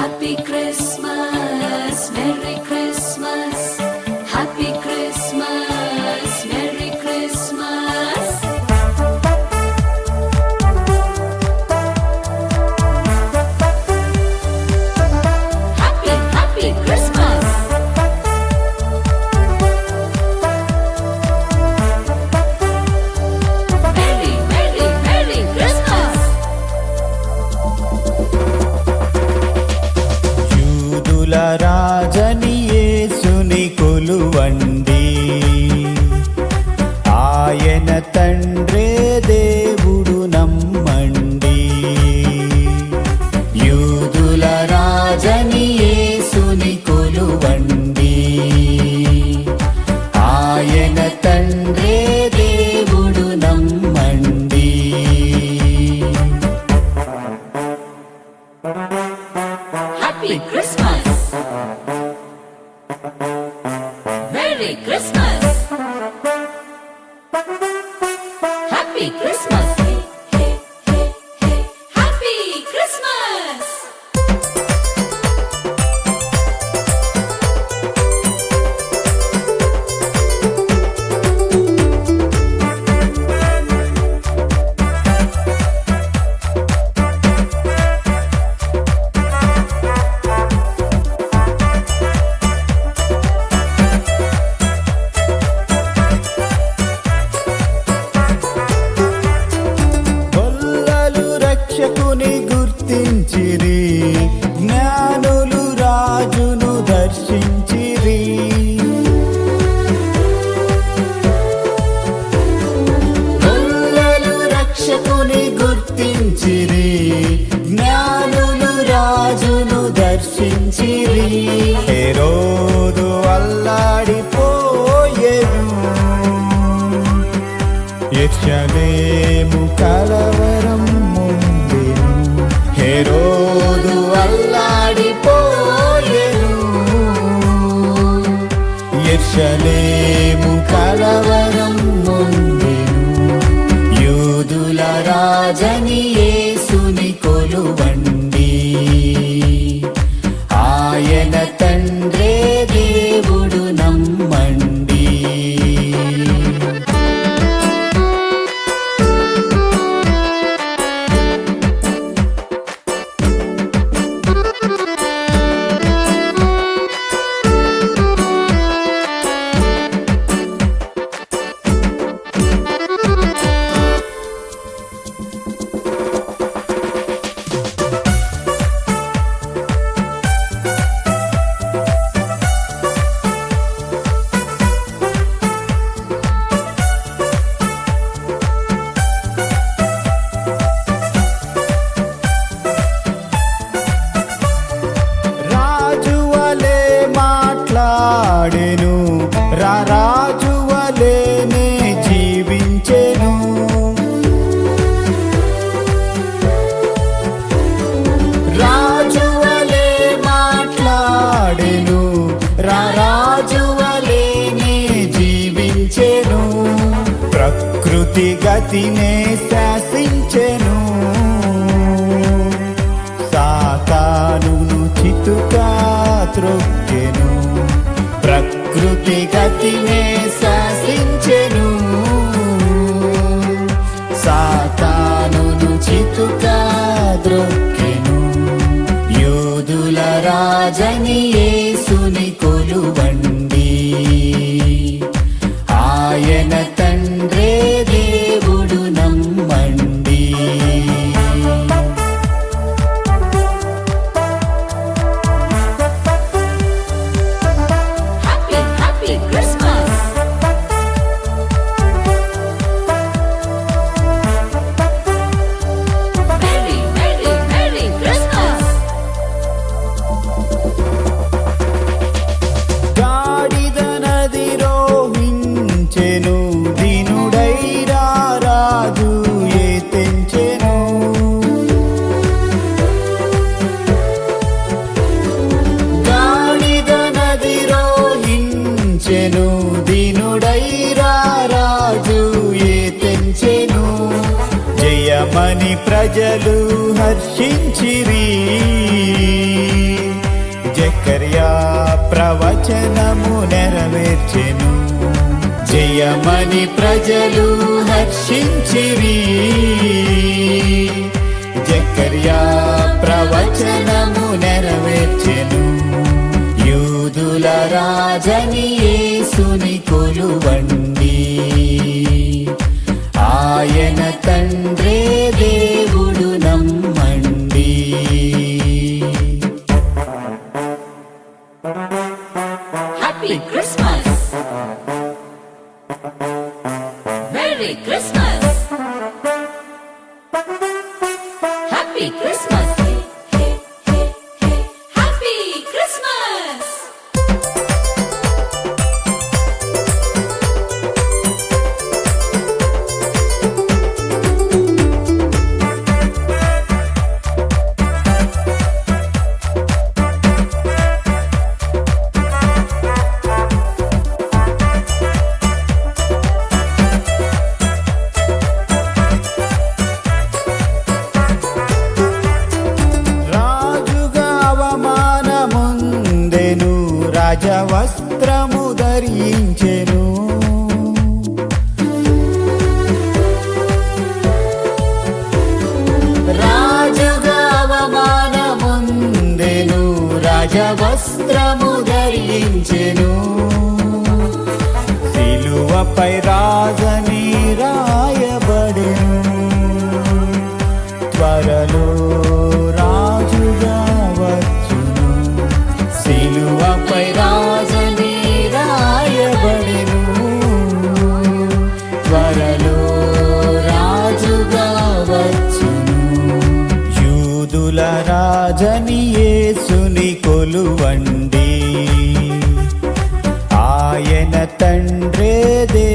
Happy Christmas, Merry Christmas, యూదుల రాజని యేసుని కొలువండి. ఆయన తండ్రే దేవుడు నమ్మండి. యూదుల రాజని Happy Christmas! Merry Christmas! Happy Christmas! దర్శించిరి హెరోదు అల్లాడిపోయేను. యక్షలేము కలవరం ముందెను. హెరోదు అల్లాడిపోయెను. యక్షలేము కలవరం ముందెను. యూదుల రాజని యేసుని కొలువండి. ఆయన మాట్లాడెను రా రాజు వలేనే జీవించెను. రాజు వలే మాట్లాడెను. రా రాజు వలేనే జీవించెను. ప్రకృతి గతినే శాసించెను. సాతాను చితుకా త్రొక్కెను. ప్రకృతి గతినే శాసించెను. సాతానును చితుకా ద్రొక్కెను. యోధుల రాజని యేసుని కొలువ తెంచెను దీనుడైరా రాజు ఏ తెంచెను? జయమని ప్రజలు హర్షించిరి. జకర్యా ప్రవచనము నెరవేర్చెను. జయమని ప్రజలు హర్షించిరి. జకర్యా ప్రవచనము నెర యూదుల రాజని యేసుని కొలువండి. ఆయన తండ్రే దేవుడు నమ్మండి. Happy Christmas merry Christmas happy Christmas de